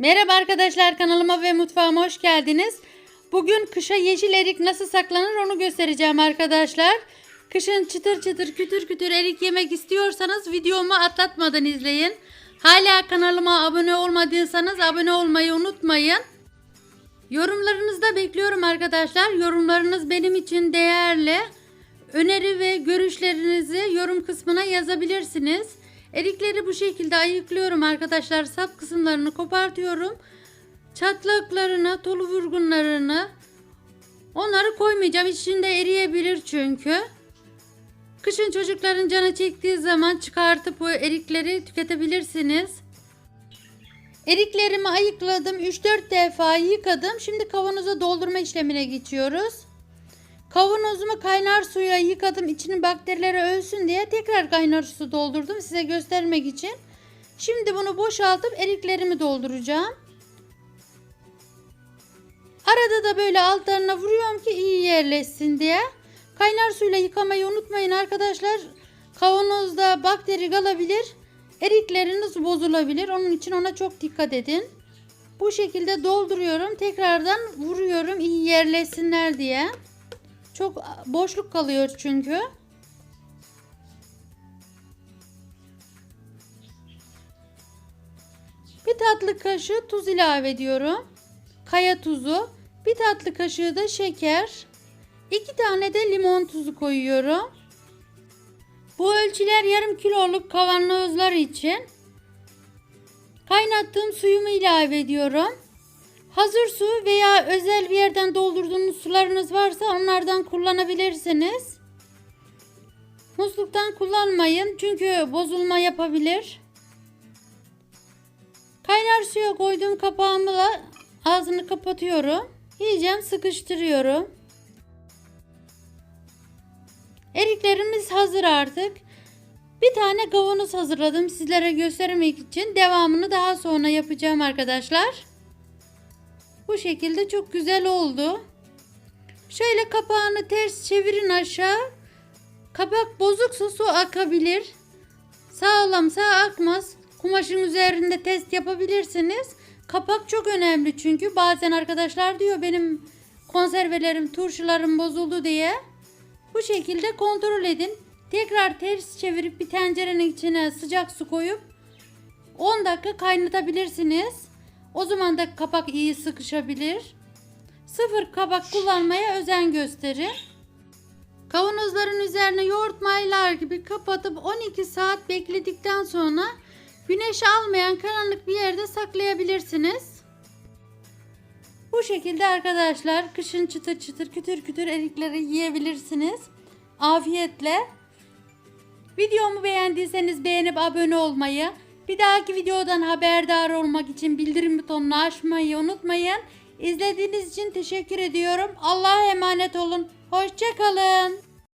Merhaba arkadaşlar kanalıma ve mutfağıma hoş geldiniz. Bugün kışa yeşil erik nasıl saklanır onu göstereceğim arkadaşlar. Kışın çıtır çıtır kütür kütür erik yemek istiyorsanız videomu atlatmadan izleyin. Hala kanalıma abone olmadıysanız abone olmayı unutmayın. Yorumlarınızı da bekliyorum arkadaşlar. Yorumlarınız benim için değerli. Öneri ve görüşlerinizi yorum kısmına yazabilirsiniz. Erikleri bu şekilde ayıklıyorum arkadaşlar. Sap kısımlarını kopartıyorum. Çatlaklarını, tolu vurgunlarını onları koymayacağım. İçinde eriyebilir çünkü. Kışın çocukların canı çektiği zaman çıkartıp bu erikleri tüketebilirsiniz. Eriklerimi ayıkladım. 3-4 defa yıkadım. Şimdi kavanoza doldurma işlemine geçiyoruz. Kavanozumu kaynar suya yıkadım. İçinin bakterileri ölsün diye tekrar kaynar su doldurdum size göstermek için. Şimdi bunu boşaltıp eriklerimi dolduracağım. Arada da böyle altlarına vuruyorum ki iyi yerleşsin diye. Kaynar suyla yıkamayı unutmayın arkadaşlar. Kavanozda bakteri kalabilir. Erikleriniz bozulabilir. Onun için ona çok dikkat edin. Bu şekilde dolduruyorum. Tekrardan vuruyorum iyi yerleşsinler diye. Çok boşluk kalıyor çünkü. Bir tatlı kaşığı tuz ilave ediyorum. Kaya tuzu. Bir tatlı kaşığı da şeker. İki tane de limon tuzu koyuyorum. Bu ölçüler yarım kiloluk kavanozlar için. Kaynattığım suyumu ilave ediyorum. Hazır su veya özel bir yerden doldurduğunuz sularınız varsa onlardan kullanabilirsiniz. Musluktan kullanmayın çünkü bozulma yapabilir. Kaynar suya koyduğum kapağımla ağzını kapatıyorum. İyice sıkıştırıyorum. Eriklerimiz hazır artık. Bir tane kavanoz hazırladım sizlere göstermek için. Devamını daha sonra yapacağım arkadaşlar. Bu şekilde çok güzel oldu. Şöyle kapağını ters çevirin aşağı. Kapak bozuksa su akabilir. Sağlamsa akmaz. Kumaşın üzerinde test yapabilirsiniz. Kapak çok önemli çünkü bazen arkadaşlar diyor benim konservelerim, turşularım bozuldu diye. Bu şekilde kontrol edin. Tekrar ters çevirip bir tencerenin içine sıcak su koyup 10 dakika kaynatabilirsiniz. O zaman da kapak iyi sıkışabilir. Sıfır kapak kullanmaya özen gösterin. Kavanozların üzerine yoğurt maylar gibi kapatıp 12 saat bekledikten sonra güneş almayan karanlık bir yerde saklayabilirsiniz. Bu şekilde arkadaşlar kışın çıtır çıtır kütür kütür erikleri yiyebilirsiniz. Afiyetle. Videomu beğendiyseniz beğenip abone olmayı, bir dahaki videodan haberdar olmak için bildirim butonunu açmayı unutmayın. İzlediğiniz için teşekkür ediyorum. Allah'a emanet olun. Hoşçakalın.